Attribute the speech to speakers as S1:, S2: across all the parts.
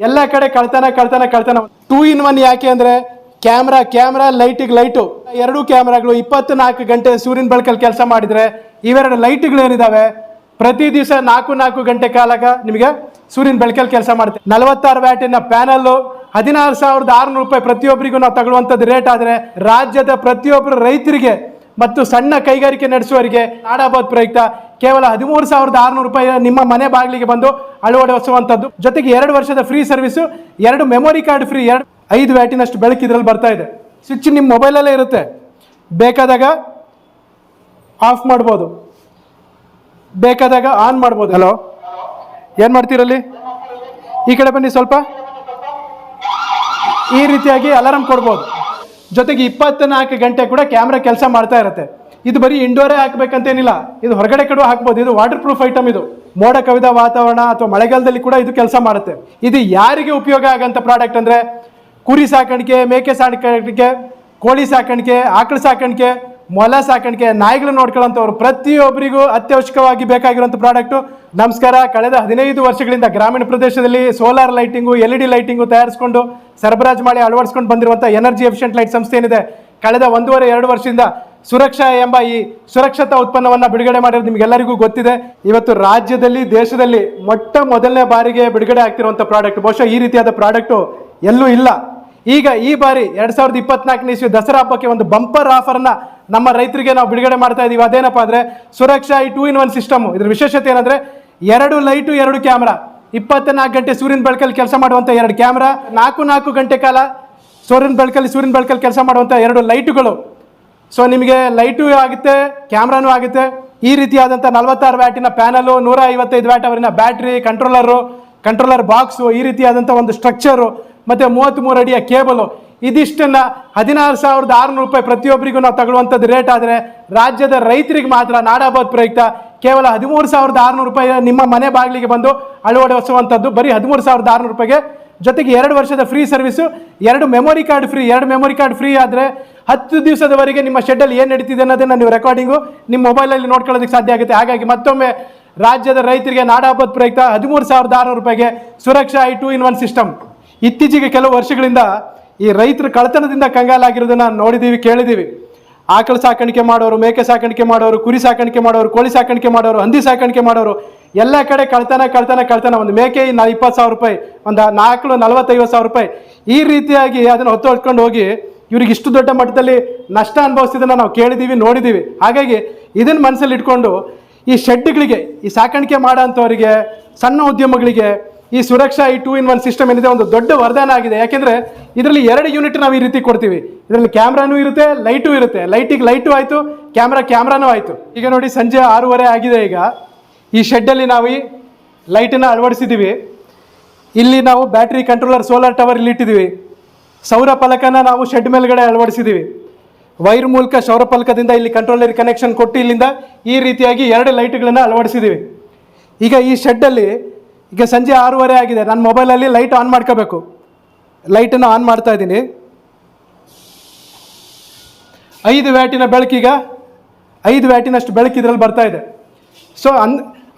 S1: ಎಲ್ಲ ಕಡೆ ಕಳ್ತನ ಕಳ್ತನ ಕಳ್ತನ. ಟೂ ಇನ್ ಒನ್ ಯಾಕೆ ಅಂದ್ರೆ ಕ್ಯಾಮ್ರಾ ಕ್ಯಾಮ್ರಾ ಲೈಟಿಗೆ ಲೈಟು ಎರಡು ಕ್ಯಾಮ್ರಾಗಳು ಇಪ್ಪತ್ನಾಲ್ಕು ಗಂಟೆ ಸೂರ್ಯನ ಬೆಳಕಲ್ಲಿ ಕೆಲಸ ಮಾಡಿದ್ರೆ ಇವೆರಡು ಲೈಟ್ಗಳು ಏನಿದಾವೆ? ಪ್ರತಿ ದಿವಸ ನಾಲ್ಕು ನಾಲ್ಕು ಗಂಟೆ ಕಾಲಾಗ ನಿಮಗೆ ಸೂರ್ಯನ ಬೆಳಕಲ್ಲಿ ಕೆಲಸ ಮಾಡುತ್ತೆ. ನಲವತ್ತಾರು ವ್ಯಾಟಿನ ಪ್ಯಾನಲ್ಲು, ಹದಿನಾರು ಸಾವಿರದ ಆರುನೂರು ರೂಪಾಯಿ ಪ್ರತಿಯೊಬ್ಬರಿಗೂ ನಾವು ತಗೊಳ್ಳುವಂಥದ್ದು ರೇಟ್ ಆದರೆ ರಾಜ್ಯದ ಪ್ರತಿಯೊಬ್ಬರು ರೈತರಿಗೆ ಮತ್ತು ಸಣ್ಣ ಕೈಗಾರಿಕೆ ನಡೆಸುವವರಿಗೆ ನಾಡಾಬಾದ್ ಪ್ರಯುಕ್ತ ಕೇವಲ ಹದಿಮೂರು ಸಾವಿರದ ಆರುನೂರು ರೂಪಾಯಿ ನಿಮ್ಮ ಮನೆ ಬಾಗಿಲಿಗೆ ಬಂದು ಅಳವಡಿಸುವಂಥದ್ದು ಜೊತೆಗೆ ಎರಡು ವರ್ಷದ ಫ್ರೀ ಸರ್ವಿಸು ಎರಡು ಮೆಮೊರಿ ಕಾರ್ಡ್ ಫ್ರೀ ಎರಡು ಐದು ವ್ಯಾಟಿನಷ್ಟು ಬೆಳಕು ಇದರಲ್ಲಿ ಬರ್ತಾ ಇದೆ. ಸ್ವಿಚ್ ನಿಮ್ಮ ಮೊಬೈಲಲ್ಲೇ ಇರುತ್ತೆ. ಬೇಕಾದಾಗ ಆಫ್ ಮಾಡ್ಬೋದು. ಬೇಕಾದಾಗ ಆನ್ ಮಾಡ್ಬೋದು. ಹಲೋ ಏನು ಮಾಡ್ತೀರಲ್ಲಿ? ಈ ಕಡೆ ಬನ್ನಿ ಸ್ವಲ್ಪ. ಈ ರೀತಿಯಾಗಿ ಅಲಾರಾಮ್ ಕೊಡ್ಬೋದು. ಜೊತೆಗೆ ಇಪ್ಪತ್ನಾಲ್ಕು ಗಂಟೆ ಕೂಡ ಕ್ಯಾಮ್ರಾ ಕೆಲಸ ಮಾಡ್ತಾ ಇರುತ್ತೆ. ಇದು ಬರೀ ಇಂಡೋರೇ ಹಾಕ್ಬೇಕಂತೇನಿಲ್ಲ, ಇದು ಹೊರಗಡೆ ಕಡೆ ಹಾಕ್ಬೋದು. ಇದು ವಾಟರ್ ಪ್ರೂಫ್ ಐಟಮ್ ಇದು. ಮೋಡ ಕವಿದ ವಾತಾವರಣ ಅಥವಾ ಮಳೆಗಾಲದಲ್ಲಿ ಕೂಡ ಇದು ಕೆಲಸ ಮಾಡುತ್ತೆ. ಇದು ಯಾರಿಗೆ ಉಪಯೋಗ ಆಗಂತ ಪ್ರಾಡಕ್ಟ್ ಅಂದ್ರೆ, ಕುರಿ ಸಾಕಾಣಿಕೆ, ಮೇಕೆ ಸಾಕಾಣಿಕೆ, ಕೋಳಿ ಸಾಕಾಣಿಕೆ, ಆಕಳು ಸಾಕಾಣಿಕೆ, ಮೊಲ ಸಾಕಾಣಿಕೆ ನಾಯಿಗಳು ನೋಡ್ಕೊಳ್ಳೋಂಥವ್ರು ಪ್ರತಿಯೊಬ್ಬರಿಗೂ ಅತ್ಯವಶ್ಯಕವಾಗಿ ಬೇಕಾಗಿರುವಂಥ ಪ್ರಾಡಕ್ಟು ನಮಸ್ಕಾರ. ಕಳೆದ ಹದಿನೈದು ವರ್ಷಗಳಿಂದ ಗ್ರಾಮೀಣ ಪ್ರದೇಶದಲ್ಲಿ solar lighting L E D lighting ತಯಾರಿಸಿಕೊಂಡು ಸರಬರಾಜು ಮಾಡಿ ಅಳವಡಿಸ್ಕೊಂಡು ಬಂದಿರುವಂಥ ಎನರ್ಜಿ ಎಫಿಷಿಯಂಟ್ ಲೈಟ್ ಸಂಸ್ಥೆ ಏನಿದೆ, ಕಳೆದ ಒಂದೂವರೆ, ಎರಡು ವರ್ಷದಿಂದ ಸುರಕ್ಷಾ ಎಂಬ ಈ ಸುರಕ್ಷತಾ ಉತ್ಪನ್ನವನ್ನು ಬಿಡುಗಡೆ ಮಾಡಿರೋದು ನಿಮಗೆಲ್ಲರಿಗೂ ಗೊತ್ತಿದೆ. ಇವತ್ತು ರಾಜ್ಯದಲ್ಲಿ, ದೇಶದಲ್ಲಿ ಮೊಟ್ಟ ಮೊದಲನೇ ಬಾರಿಗೆ ಬಿಡುಗಡೆ ಆಗ್ತಿರುವಂಥ ಪ್ರಾಡಕ್ಟ್ ಬಹುಶಃ ಈ ರೀತಿಯಾದ ಪ್ರಾಡಕ್ಟು ಎಲ್ಲೂ ಇಲ್ಲ. ಈಗ ಈ ಬಾರಿ ಎರಡು ಸಾವಿರದ ಇಪ್ಪತ್ನಾಲ್ಕನೇ ಇಸ್ವಿ ದಸರಾ ಹಬ್ಬಕ್ಕೆ ಒಂದು ಬಂಪರ್ ಆಫರ್ನ ನಮ್ಮ ರೈತರಿಗೆ ನಾವು ಬಿಡುಗಡೆ ಮಾಡ್ತಾ ಇದೀವಿ. ಅದೇನಪ್ಪ ಅಂದರೆ ಸುರಕ್ಷಾ ಈ ಟೂ ಇನ್ ಒನ್ ಸಿಸ್ಟಮ್ ಇದ್ರ ವಿಶೇಷತೆ ಏನಂದ್ರೆ ಎರಡು ಲೈಟು ಎರಡು ಕ್ಯಾಮ್ರಾ ಇಪ್ಪತ್ನಾಲ್ಕು ಗಂಟೆ ಸೂರ್ಯನ ಬೆಳಕಲ್ಲಿ ಕೆಲಸ ಮಾಡುವಂಥ ಎರಡು ಕ್ಯಾಮ್ರಾ, ನಾಲ್ಕು ನಾಲ್ಕು ಗಂಟೆ ಕಾಲ ಸೂರ್ಯನ ಬೆಳಕಲ್ಲಿ ಸೂರ್ಯನ ಬೆಳಕಲ್ಲಿ ಕೆಲಸ ಮಾಡುವಂಥ ಎರಡು ಲೈಟುಗಳು. ಸೊ ನಿಮಗೆ ಲೈಟು ಆಗುತ್ತೆ, ಕ್ಯಾಮ್ರಾನೂ ಆಗುತ್ತೆ. ಈ ರೀತಿಯಾದಂಥ ನಲವತ್ತಾರು ವ್ಯಾಟಿನ ಪ್ಯಾನಲು ನೂರ ಐವತ್ತೈದು ವ್ಯಾಟ್ ಅವರಿನ ಬ್ಯಾಟ್ರಿ ಕಂಟ್ರೋಲರು ಕಂಟ್ರೋಲರ್ ಬಾಕ್ಸು ಈ ರೀತಿಯಾದಂಥ ಒಂದು ಸ್ಟ್ರಕ್ಚರು ಮತ್ತು ಮೂವತ್ತ್ಮೂರು ಅಡಿಯ ಕೇಬಲು. ಇದಿಷ್ಟನ್ನ ಹದಿನಾರು ಸಾವಿರದ ಆರುನೂರು ರೂಪಾಯಿ ಪ್ರತಿಯೊಬ್ಬರಿಗೂ ನಾವು ತಗೊಳ್ಳುವಂಥದ್ದು ರೇಟ್ ಆದರೆ ರಾಜ್ಯದ ರೈತರಿಗೆ ಮಾತ್ರ ನಾಡಾಬಾದ್ ಪ್ರಯುಕ್ತ ಕೇವಲ ಹದಿಮೂರು ಸಾವಿರದ ಆರುನೂರು ರೂಪಾಯಿ ನಿಮ್ಮ ಮನೆ ಬಾಗಿಲಿಗೆ ಬಂದು ಅಳವಡಿಸುವಂಥದ್ದು ಬರೀ ಹದಿಮೂರು ಸಾವಿರದ ಆರುನೂರು ರೂಪಾಯಿಗೆ. ಜೊತೆಗೆ ಎರಡು ವರ್ಷದ ಫ್ರೀ ಸರ್ವಿಸು ಎರಡು ಮೆಮೊರಿ ಕಾರ್ಡ್ ಫ್ರೀ ಎರಡು ಮೆಮೊರಿ ಕಾರ್ಡ್ ಫ್ರೀ ಆದರೆ ಹತ್ತು ದಿವಸದವರೆಗೆ ನಿಮ್ಮ ಶೆಡ್ಡಲ್ಲಿ ಏನು ನಡೀತಿದೆ ಅನ್ನೋದನ್ನು ನೀವು ರೆಕಾರ್ಡಿಂಗು ನಿಮ್ಮ ಮೊಬೈಲಲ್ಲಿ ನೋಡ್ಕೊಳ್ಳೋದಕ್ಕೆ ಸಾಧ್ಯ ಆಗುತ್ತೆ. ಹಾಗಾಗಿ ಮತ್ತೊಮ್ಮೆ ರಾಜ್ಯದ ರೈತರಿಗೆ ನಾಡಹಬ್ಬದ ಪ್ರಯುಕ್ತ ಹದಿಮೂರು ಸಾವಿರದ ಆರುನೂರು ರೂಪಾಯಿಗೆ Suraksha eye two in one system. ಇತ್ತೀಚೆಗೆ ಕೆಲವು ವರ್ಷಗಳಿಂದ ಈ ರೈತರು ಕಳ್ತನದಿಂದ ಕಂಗಾಲಾಗಿರೋದನ್ನ ನೋಡಿದ್ದೀವಿ, ಕೇಳಿದ್ದೀವಿ. ಆಕಳು ಸಾಕಾಣಿಕೆ ಮಾಡೋರು, ಮೇಕೆ ಸಾಕಾಣಿಕೆ ಮಾಡೋರು, ಕುರಿ ಸಾಕಾಣಿಕೆ ಮಾಡೋರು, ಕೋಳಿ ಸಾಕಾಣಿಕೆ ಮಾಡೋರು, ಹಂದಿ ಸಾಕಾಣಿಕೆ ಮಾಡೋರು, ಎಲ್ಲ ಕಡೆ ಕಳ್ತನ ಕಳ್ತನ ಕಳ್ತನ ಒಂದು ಮೇಕೆ ನಾ ಇಪ್ಪತ್ತು ಸಾವಿರ ರೂಪಾಯಿ, ಒಂದು ನಾಲ್ಕು ನಲವತ್ತೈವತ್ತು ಸಾವಿರ ರೂಪಾಯಿ. ಈ ರೀತಿಯಾಗಿ ಅದನ್ನು ಹೊತ್ತು ಹೋಗಿ ಇವ್ರಿಗೆ ಇಷ್ಟು ದೊಡ್ಡ ಮಟ್ಟದಲ್ಲಿ ನಷ್ಟ ಅನುಭವಿಸಿದ್ದನ್ನು ನಾವು ಕೇಳಿದ್ದೀವಿ, ನೋಡಿದ್ದೀವಿ. ಹಾಗಾಗಿ ಇದನ್ನು ಮನಸ್ಸಲ್ಲಿ ಇಟ್ಕೊಂಡು ಈ ಶೆಡ್ಗಳಿಗೆ, ಈ ಸಾಕಾಣಿಕೆ ಮಾಡೋ ಅಂಥವರಿಗೆ ಸಣ್ಣ ಉದ್ಯಮಗಳಿಗೆ ಈ ಸುರಕ್ಷಾ ಈ ಟೂ ಇನ್ ಒನ್ ಸಿಸ್ಟಮ್ ಏನಿದೆ ಒಂದು ದೊಡ್ಡ ವರದಾನ ಆಗಿದೆ. ಯಾಕೆಂದರೆ ಇದರಲ್ಲಿ ಎರಡು ಯೂನಿಟ್ ನಾವು ಈ ರೀತಿ ಕೊಡ್ತೀವಿ. ಇದರಲ್ಲಿ ಕ್ಯಾಮ್ರಾನೂ ಇರುತ್ತೆ, ಲೈಟು ಇರುತ್ತೆ. ಲೈಟಿಗೆ ಲೈಟು ಆಯಿತು, ಕ್ಯಾಮ್ರಾ ಕ್ಯಾಮ್ರಾನೂ ಆಯಿತು. ಈಗ ನೋಡಿ ಸಂಜೆ ಆರೂವರೆ ಆಗಿದೆ ಈಗ. ಈ ಶೆಡ್ಡಲ್ಲಿ ನಾವು ಈ ಲೈಟನ್ನು ಅಳವಡಿಸಿದ್ದೀವಿ ಇಲ್ಲಿ ನಾವು ಬ್ಯಾಟ್ರಿ ಕಂಟ್ರೋಲರ್, ಸೋಲಾರ್ ಟವರ್ ಇಲ್ಲಿ ಇಟ್ಟಿದ್ದೀವಿ ಸೌರ ಫಲಕನ ನಾವು ಶೆಡ್ ಮೇಲ್ಗಡೆ ಅಳವಡಿಸಿದ್ದೀವಿ ವೈರ್ ಮೂಲಕ ಸೌರ ಫಲಕದಿಂದ ಇಲ್ಲಿ ಕಂಟ್ರೋಲರ್ ಕನೆಕ್ಷನ್ ಕೊಟ್ಟು ಇಲ್ಲಿಂದ ಈ ರೀತಿಯಾಗಿ ಎರಡು ಲೈಟ್ಗಳನ್ನು ಅಳವಡಿಸಿದ್ದೀವಿ ಈಗ ಈ ಶೆಡ್ಡಲ್ಲಿ ಈಗ ಸಂಜೆ ಆರೂವರೆ ಆಗಿದೆ. ನನ್ನ ಮೊಬೈಲಲ್ಲಿ ಲೈಟ್ ಆನ್ ಮಾಡ್ಕೋಬೇಕು. ಲೈಟನ್ನು ಆನ್ ಮಾಡ್ತಾ ಇದ್ದೀನಿ. ಐದು ವ್ಯಾಟಿನ ಬೆಳಕೀಗ ಐದು ವ್ಯಾಟಿನಷ್ಟು ಬೆಳಕು ಇದರಲ್ಲಿ ಬರ್ತಾ ಇದೆ. ಸೊ ಅನ್,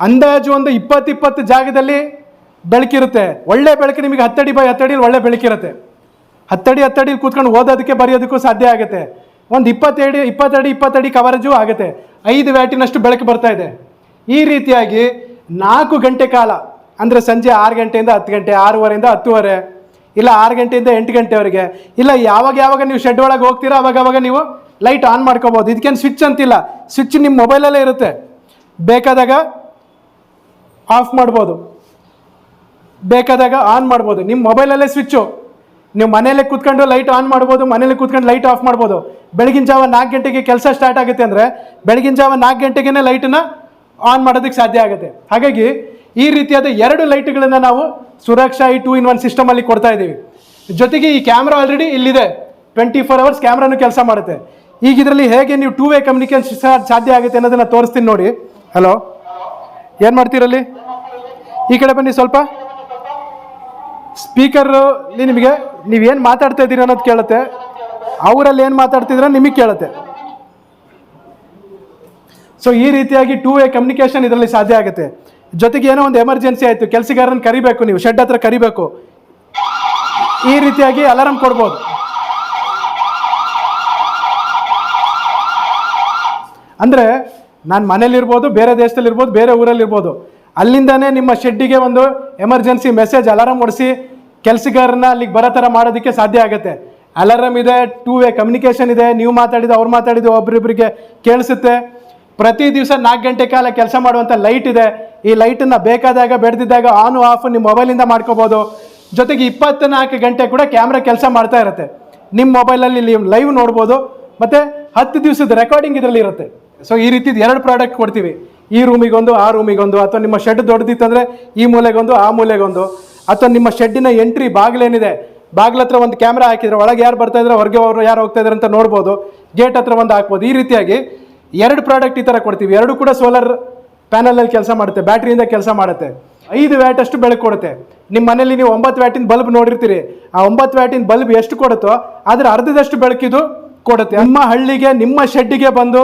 S1: ಅಂದಾಜು ಒಂದು ಇಪ್ಪತ್ತು ಇಪ್ಪತ್ತು ಜಾಗದಲ್ಲಿ ಬೆಳಕಿರುತ್ತೆ. ಒಳ್ಳೆ ಬೆಳಕು ನಿಮಗೆ ಹತ್ತಡಿ ಬೈ ಹತ್ತಡಿಲಿ ಒಳ್ಳೆ ಬೆಳಕಿರುತ್ತೆ. ಹತ್ತಡಿ ಹತ್ತಡಿ ಕೂತ್ಕೊಂಡು ಓದೋದಕ್ಕೆ ಬರೆಯೋದಕ್ಕೂ ಸಾಧ್ಯ ಆಗುತ್ತೆ. ಒಂದು ಇಪ್ಪತ್ತಡಿ ಇಪ್ಪತ್ತಡಿ ಇಪ್ಪತ್ತಡಿ ಕವರೇಜು ಆಗುತ್ತೆ. ಐದು ವ್ಯಾಟಿನಷ್ಟು ಬೆಳಕು ಬರ್ತಾ ಇದೆ. ಈ ರೀತಿಯಾಗಿ ನಾಲ್ಕು ಗಂಟೆ ಕಾಲ ಅಂದರೆ ಸಂಜೆ ಆರು ಗಂಟೆಯಿಂದ ಹತ್ತು ಗಂಟೆ, ಆರೂವರೆಯಿಂದ ಹತ್ತುವರೆ, ಇಲ್ಲ ಆರು ಗಂಟೆಯಿಂದ ಎಂಟು ಗಂಟೆವರೆಗೆ. ಇಲ್ಲ ಯಾವಾಗ ಯಾವಾಗ ನೀವು ಶೆಡ್ ಒಳಗೆ ಹೋಗ್ತೀರಾ, ಅವಾಗ ಅವಾಗ ನೀವು ಲೈಟ್ ಆನ್ ಮಾಡ್ಕೋಬೋದು. ಇದಕ್ಕೇನು ಸ್ವಿಚ್ ಅಂತಿಲ್ಲ. ಸ್ವಿಚ್ ನಿಮ್ಮ ಮೊಬೈಲಲ್ಲೇ ಇರುತ್ತೆ. ಬೇಕಾದಾಗ ಆಫ್ ಮಾಡ್ಬೋದು. ಬೇಕಾದಾಗ ಆನ್ ಮಾಡ್ಬೋದು. ನಿಮ್ಮ ಮೊಬೈಲಲ್ಲೇ ಸ್ವಿಚ್ಚು ನೀವು ಮನೇಲೆ ಕೂತ್ಕೊಂಡು ಲೈಟ್ ಆನ್ ಮಾಡ್ಬೋದು ಮನೇಲಿ ಕೂತ್ಕೊಂಡು ಲೈಟ್ ಆಫ್ ಮಾಡ್ಬೋದು. ಬೆಳಗಿನ ಜಾವ ನಾಲ್ಕು ಗಂಟೆಗೆ ಕೆಲಸ ಸ್ಟಾರ್ಟ್ ಆಗುತ್ತೆ ಅಂದರೆ, ಬೆಳಗಿನ ಜಾವ ನಾಲ್ಕು ಗಂಟೆಗೆ ಲೈಟನ್ನು ಆನ್ ಮಾಡೋದಕ್ಕೆ ಸಾಧ್ಯ ಆಗುತ್ತೆ. ಹಾಗಾಗಿ ಈ ರೀತಿಯಾದ ಎರಡು ಲೈಟ್ಗಳನ್ನು ನಾವು ಸುರಕ್ಷಾ ಈ ಟೂ ಇನ್ ಒನ್ ಸಿಸ್ಟಮಲ್ಲಿ ಕೊಡ್ತಾ ಇದ್ದೀವಿ. ಜೊತೆಗೆ ಈ ಕ್ಯಾಮ್ರಾ ಆಲ್ರೆಡಿ ಇಲ್ಲಿದೆ. ಟ್ವೆಂಟಿ ಫೋರ್ ಅವರ್ಸ್ ಕ್ಯಾಮ್ರಾನು ಕೆಲಸ ಮಾಡುತ್ತೆ. ಈಗ ಇದರಲ್ಲಿ ಹೇಗೆ ನೀವು ಟೂ ವೇ ಕಮ್ಯುನಿಕೇಶನ್ ಸಾಧ್ಯ ಆಗುತ್ತೆ ಅನ್ನೋದನ್ನು ತೋರಿಸ್ತೀನಿ ನೋಡಿ. ಹಲೋ ಏನು ಮಾಡ್ತೀರಲ್ಲಿ? ಈ ಕಡೆ ಬನ್ನಿ ಸ್ವಲ್ಪ. ಸ್ಪೀಕರಲ್ಲಿ ನಿಮಗೆ ನೀವೇನು ಮಾತಾಡ್ತಾ ಇದ್ದೀರಿ ಅನ್ನೋದು ಕೇಳುತ್ತೆ. ಅವರಲ್ಲಿ ಏನು ಮಾತಾಡ್ತಿದ್ರೆ ನಿಮಗೆ ಕೇಳುತ್ತೆ. ಸೊ ಈ ರೀತಿಯಾಗಿ ಟೂ ವೇ ಕಮ್ಯುನಿಕೇಷನ್ ಇದರಲ್ಲಿ ಸಾಧ್ಯ ಆಗುತ್ತೆ. ಜೊತೆಗೆ ಏನೋ ಒಂದು ಎಮರ್ಜೆನ್ಸಿ ಆಯಿತು, ಕೆಲಸಗಾರನ ಕರಿಬೇಕು ನೀವು ಶೆಡ್ ಹತ್ರ ಕರಿಬೇಕು. ಈ ರೀತಿಯಾಗಿ ಅಲಾರಂ ಕೊಡ್ಬೋದು. ಅಂದರೆ ನಾನು ಮನೇಲಿರ್ಬೋದು, ಬೇರೆ ದೇಶದಲ್ಲಿರ್ಬೋದು, ಬೇರೆ ಊರಲ್ಲಿರ್ಬೋದು, ಅಲ್ಲಿಂದನೇ ನಿಮ್ಮ ಶೆಡ್ಡಿಗೆ ಒಂದು ಎಮರ್ಜೆನ್ಸಿ ಮೆಸೇಜ್ ಅಲಾರಂ ಹೊಡಿಸಿ ಕೆಲಸಗಾರನ ಅಲ್ಲಿಗೆ ಬರೋ ಥರ ಮಾಡೋದಕ್ಕೆ ಸಾಧ್ಯ ಆಗುತ್ತೆ. ಅಲಾರಮ್ ಇದೆ ಟೂ ವೇ ಕಮ್ಯುನಿಕೇಷನ್ ಇದೆ, ನೀವು ಮಾತಾಡಿದ ಅವ್ರು ಮಾತಾಡಿದ ಒಬ್ಬರಿಬ್ಬರಿಗೆ ಕೇಳಿಸುತ್ತೆ. ಪ್ರತಿ ದಿವಸ ನಾಲ್ಕು ಗಂಟೆ ಕಾಲ ಕೆಲಸ ಮಾಡುವಂಥ ಲೈಟ್ ಇದೆ. ಈ ಲೈಟನ್ನು ಬೇಕಾದಾಗ, ಬೆಳೆದಿದ್ದಾಗ ಆನು ಆಫ್ ನಿಮ್ಮ ಮೊಬೈಲಿಂದ ಮಾಡ್ಕೋಬೋದು. ಜೊತೆಗೆ ಇಪ್ಪತ್ನಾಲ್ಕು ಗಂಟೆ ಕೂಡ ಕ್ಯಾಮ್ರಾ ಕೆಲಸ ಮಾಡ್ತಾ ಇರುತ್ತೆ. ನಿಮ್ಮ ಮೊಬೈಲಲ್ಲಿ ನೀವು ಲೈವ್ ನೋಡ್ಬೋದು. ಮತ್ತು ಹತ್ತು ದಿವಸದ ರೆಕಾರ್ಡಿಂಗ್ ಇದರಲ್ಲಿ ಇರುತ್ತೆ. ಸೊ ಈ ರೀತಿದು ಎರಡು ಪ್ರಾಡಕ್ಟ್ ಕೊಡ್ತೀವಿ. ಈ ರೂಮಿಗೊಂದು ಆ ರೂಮಿಗೊಂದು ಅಥವಾ ನಿಮ್ಮ ಶೆಡ್ ದೊಡ್ಡದಿತ್ತಂದರೆ ಈ ಮೂಲೆಗೊಂದು ಆ ಮೂಲೆಗೊಂದು ಅಥವಾ ನಿಮ್ಮ ಶೆಡ್ಡಿನ ಎಂಟ್ರಿ ಬಾಗಿಲೇನಿದೆ ಬಾಗಿಲ ಹತ್ರ ಒಂದು ಕ್ಯಾಮ್ರಾ ಹಾಕಿದರೆ ಒಳಗೆ ಯಾರು ಬರ್ತಾ ಇದ್ದಾರೆ ಹೊರಗೆ ಅವರು ಯಾರು ಹೋಗ್ತಾ ಇದ್ದಾರೆ ಅಂತ ನೋಡ್ಬೋದು. ಗೇಟ್ ಹತ್ರ ಒಂದು ಹಾಕ್ಬೋದು. ಈ ರೀತಿಯಾಗಿ ಎರಡು ಪ್ರಾಡಕ್ಟ್ ಈ ಥರ ಕೊಡ್ತೀವಿ. ಎರಡು ಕೂಡ ಸೋಲಾರ್ ಪ್ಯಾನಲಲ್ಲಿ ಕೆಲಸ ಮಾಡುತ್ತೆ, ಬ್ಯಾಟ್ರಿಯಿಂದ ಕೆಲಸ ಮಾಡುತ್ತೆ. ಐದು ವ್ಯಾಟ್ ಅಷ್ಟು ಬೆಳಕು ಕೊಡುತ್ತೆ. ನಿಮ್ಮ ಮನೇಲಿ ನೀವು ಒಂಬತ್ತು ವ್ಯಾಟಿನ ಬಲ್ಬ್ ನೋಡಿರ್ತೀರಿ. ಆ ಒಂಬತ್ತು ವ್ಯಾಟಿನ ಬಲ್ಬ್ ಎಷ್ಟು ಕೊಡುತ್ತೋ, ಅದರ ಅರ್ಧದಷ್ಟು ಬೆಳಕಿದು ಕೊಡುತ್ತೆ. ನಮ್ಮ ಹಳ್ಳಿಗೆ, ನಿಮ್ಮ ಶೆಡ್ಡಿಗೆ ಬಂದು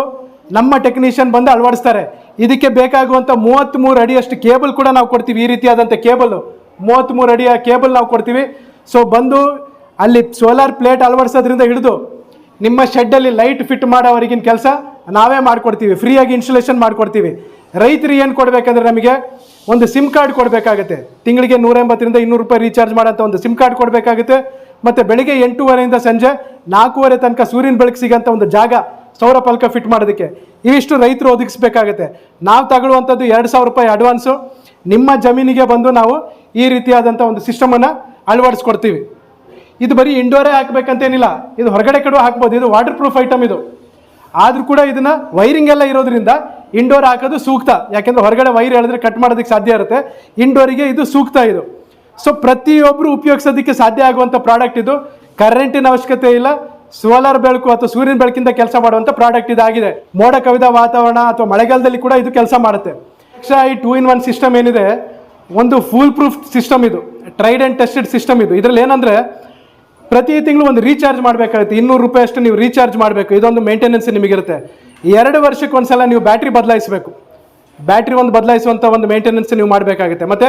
S1: ನಮ್ಮ ಟೆಕ್ನಿಷಿಯನ್ ಬಂದು ಅಳವಡಿಸ್ತಾರೆ. ಇದಕ್ಕೆ ಬೇಕಾಗುವಂಥ ಮೂವತ್ತ್ಮೂರು ಅಡಿಯಷ್ಟು ಕೇಬಲ್ ಕೂಡ ನಾವು ಕೊಡ್ತೀವಿ. ಈ ರೀತಿಯಾದಂಥ ಕೇಬಲ್ ಮೂವತ್ತ್ಮೂರು ಅಡಿಯ ಕೇಬಲ್ ನಾವು ಕೊಡ್ತೀವಿ. ಸೊ ಬಂದು ಅಲ್ಲಿ ಸೋಲಾರ್ ಪ್ಲೇಟ್ ಅಳವಡಿಸೋದ್ರಿಂದ ಹಿಡಿದು ನಿಮ್ಮ ಶೆಡ್ಡಲ್ಲಿ ಲೈಟ್ ಫಿಟ್ ಮಾಡೋವರೆಗಿನ ಕೆಲಸ ನಾವೇ ಮಾಡಿಕೊಡ್ತೀವಿ. ಫ್ರೀಯಾಗಿ ಇನ್ಸ್ಟಾಲೇಷನ್ ಮಾಡಿಕೊಡ್ತೀವಿ. ರೈತರಿಗೆ ಏನು ಕೊಡಬೇಕಂದ್ರೆ ನಮಗೆ ಒಂದು ಸಿಮ್ ಕಾರ್ಡ್ ಕೊಡಬೇಕಾಗುತ್ತೆ. ತಿಂಗಳಿಗೆ ನೂರ ಎಂಬತ್ತರಿಂದ ಇನ್ನೂರು ರೂಪಾಯಿ ರೀಚಾರ್ಜ್ ಮಾಡೋಂಥ ಒಂದು ಸಿಮ್ ಕಾರ್ಡ್ ಕೊಡಬೇಕಾಗುತ್ತೆ. ಮತ್ತು ಬೆಳಿಗ್ಗೆ ಎಂಟೂವರೆಯಿಂದ ಸಂಜೆ ನಾಲ್ಕೂವರೆ ತನಕ ಸೂರ್ಯನ ಬೆಳಕು ಸಿಗೋಂಥ ಒಂದು ಜಾಗ ಸೌರ ಫಲಕ ಫಿಟ್ ಮಾಡೋದಕ್ಕೆ. ಇವಿಷ್ಟು ರೈತರು ಒದಗಿಸ್ಬೇಕಾಗತ್ತೆ. ನಾವು ತಗೊಳ್ಳುವಂಥದ್ದು ಎರಡು ಸಾವಿರ ರೂಪಾಯಿ ಅಡ್ವಾನ್ಸು ನಿಮ್ಮ ಜಮೀನಿಗೆ ಬಂದು ನಾವು ಈ ರೀತಿಯಾದಂಥ ಒಂದು ಸಿಸ್ಟಮನ್ನು ಅಳವಡಿಸ್ಕೊಡ್ತೀವಿ. ಇದು ಬರೀ ಇಂಡೋರೇ ಹಾಕ್ಬೇಕಂತೇನಿಲ್ಲ. ಇದು ಹೊರಗಡೆ ಕಡೆ ಹಾಕ್ಬೋದು. ಇದು ವಾಟರ್ ಪ್ರೂಫ್ ಐಟಮ್ ಇದು. ಆದ್ರೂ ಕೂಡ ಇದನ್ನ ವೈರಿಂಗ್ ಎಲ್ಲ ಇರೋದ್ರಿಂದ ಇಂಡೋರ್ ಹಾಕೋದು ಸೂಕ್ತ. ಯಾಕೆಂದ್ರೆ ಹೊರಗಡೆ ವೈರ್ ಹೇಳಿದ್ರೆ ಕಟ್ ಮಾಡೋದಕ್ಕೆ ಸಾಧ್ಯ ಇರುತ್ತೆ. ಇಂಡೋರಿಗೆ ಇದು ಸೂಕ್ತ ಇದು. ಸೊ ಪ್ರತಿಯೊಬ್ಬರು ಉಪಯೋಗಿಸೋದಕ್ಕೆ ಸಾಧ್ಯ ಆಗುವಂಥ ಪ್ರಾಡಕ್ಟ್ ಇದು. ಕರೆಂಟಿನ ಅವಶ್ಯಕತೆ ಇಲ್ಲ. ಸೋಲಾರ್ ಬೆಳಕು ಅಥವಾ ಸೂರ್ಯನ ಬೆಳಕಿಂದ ಕೆಲಸ ಮಾಡುವಂಥ ಪ್ರಾಡಕ್ಟ್ ಇದಾಗಿದೆ. ಮೋಡ ಕವಿದ ವಾತಾವರಣ ಅಥವಾ ಮಳೆಗಾಲದಲ್ಲಿ ಕೂಡ ಇದು ಕೆಲಸ ಮಾಡುತ್ತೆ. ಈ ಟೂ ಇನ್ ಒನ್ ಸಿಸ್ಟಮ್ ಏನಿದೆ, ಒಂದು ಫೂಲ್ ಪ್ರೂಫ್ ಸಿಸ್ಟಮ್ ಇದು. ಟ್ರೈಡ್ ಆ್ಯಂಡ್ ಟೆಸ್ಟೆಡ್ ಸಿಸ್ಟಮ್ ಇದು. ಇದರಲ್ಲಿ ಏನಂದ್ರೆ ಪ್ರತಿ ತಿಂಗಳು ಒಂದು ರೀಚಾರ್ಜ್ ಮಾಡಬೇಕಾಗುತ್ತೆ. ಇನ್ನೂರು ರೂಪಾಯಿ ಅಷ್ಟು ನೀವು ರೀಚಾರ್ಜ್ ಮಾಡಬೇಕು. ಇದೊಂದು ಮೇಂಟೆನೆನ್ಸ್ ನಿಮಗಿರುತ್ತೆ. ಎರಡು ವರ್ಷಕ್ಕೆ ಒಂದ್ಸಲ ನೀವು ಬ್ಯಾಟ್ರಿ ಬದಲಾಯಿಸಬೇಕು. ಬ್ಯಾಟ್ರಿ ಒಂದು ಬದಲಾಯಿಸುವಂಥ ಒಂದು ಮೇಂಟೆನೆನ್ಸ್ ನೀವು ಮಾಡಬೇಕಾಗುತ್ತೆ. ಮತ್ತು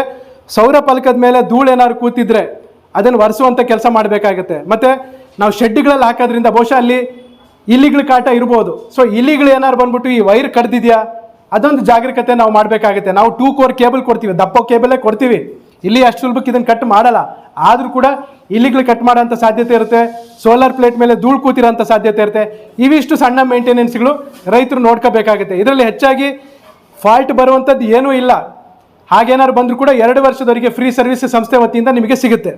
S1: ಸೌರ ಫಲಕದ ಮೇಲೆ ಧೂಳು ಏನಾದ್ರು ಕೂತಿದ್ರೆ ಅದನ್ನು ಒರೆಸುವಂಥ ಕೆಲಸ ಮಾಡಬೇಕಾಗುತ್ತೆ. ಮತ್ತು ನಾವು ಶೆಡ್ಗಳಲ್ಲಿ ಹಾಕೋದ್ರಿಂದ ಬಹುಶಃ ಅಲ್ಲಿ ಇಲಿಗಳ ಕಾಟ ಇರ್ಬೋದು. ಸೊ ಇಲಿಗಳು ಏನಾರು ಬಂದ್ಬಿಟ್ಟು ಈ ವೈರ್ ಕಡ್ದಿದೆಯಾ? ಅದೊಂದು ಜಾಗರೂಕತೆ ನಾವು ಮಾಡಬೇಕಾಗುತ್ತೆ. ನಾವು ಟೂ ಕೋರ್ ಕೇಬಲ್ ಕೊಡ್ತೀವಿ. ದಪ್ಪ ಕೇಬಲೇ ಕೊಡ್ತೀವಿ. ಇಲ್ಲಿ ಅಷ್ಟು ಸುಲಭಕ್ಕೆ ಇದನ್ನು ಕಟ್ ಮಾಡಲ್ಲ. ಆದರೂ ಕೂಡ ಇಲ್ಲಿಗಳು ಕಟ್ ಮಾಡೋಂಥ ಸಾಧ್ಯತೆ ಇರುತ್ತೆ. ಸೋಲಾರ್ ಪ್ಲೇಟ್ ಮೇಲೆ ಧೂಳು ಕೂತಿರೋಂಥ ಸಾಧ್ಯತೆ ಇರುತ್ತೆ. ಇವಿಷ್ಟು ಸಣ್ಣ ಮೇಂಟೆನೆನ್ಸ್ಗಳು ರೈತರು ನೋಡ್ಕೋಬೇಕಾಗುತ್ತೆ. ಇದರಲ್ಲಿ ಹೆಚ್ಚಾಗಿ ಫಾಲ್ಟ್ ಬರುವಂಥದ್ದು ಏನೂ ಇಲ್ಲ. ಹಾಗೇನಾದ್ರು ಬಂದರೂ ಕೂಡ ಎರಡು ವರ್ಷದವರೆಗೆ ಫ್ರೀ ಸರ್ವಿಸ್ ಸಂಸ್ಥೆ ವತಿಯಿಂದ ನಿಮಗೆ ಸಿಗುತ್ತೆ.